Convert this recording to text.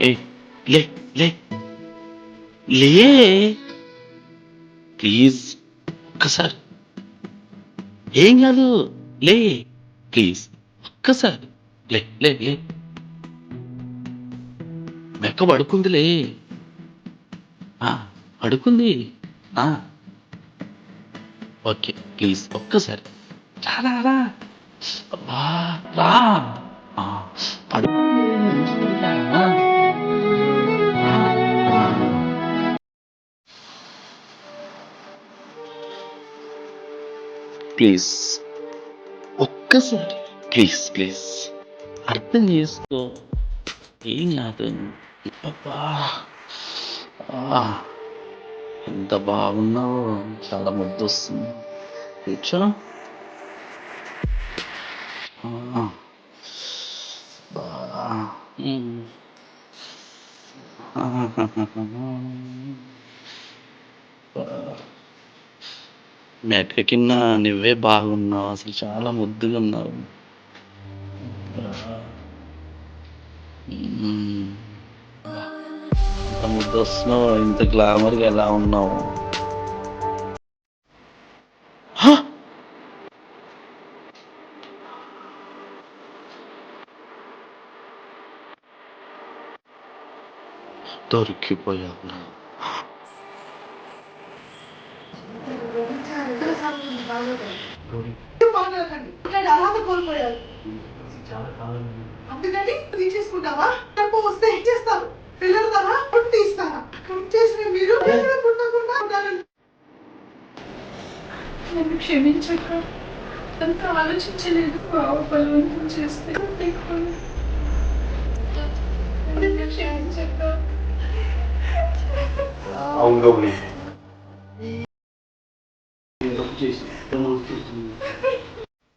ఏ లే లే. లే. ప్లీజ్. ఒక్కసారి. ఏం కాదు. లే. ప్లీజ్. ఒక్కసారి. లే లే లే. మెక్క పడుకుందిలే ఆ, పడుకుంది. ఆ. Okay please. ఒక్కసారి. రా రా రా. అబ్బా, రా. పడు ప్లీజ్. ఒక్కసారి ప్లీజ్ ప్లీజ్. అర్థం చేసుకో. ఏం కాదు. ఎంత బాగున్నావు. చాలా ముద్దు వస్తుంది. కూర్చో. ఆ, బా, కింద నువ్వే బాగున్నావు. అసలు చాలా ముద్దుగా ఉన్నావు. ఇంత ముద్దు వస్తున్నావు. ఇంత గ్లామర్గా ఎలా ఉన్నావు? దొరికిపోయావు మాట్లాడకండి ఇట్లాంటి అర్హత కోల్పోయారు అందుకని తీసేసుకుంటావా డబ్బు వస్తే ఏం చేస్తారు పిల్లలతారా పుట్టి తీస్తారా పుట్టి చేసిన మీరు పిల్లలు పుట్టకుండా ఉండాలని నన్ను క్షమించక అంత ఆలోచించలేదు బావ బలవంతం చేస్తే లేకపోతే 谢是，多么谢谢。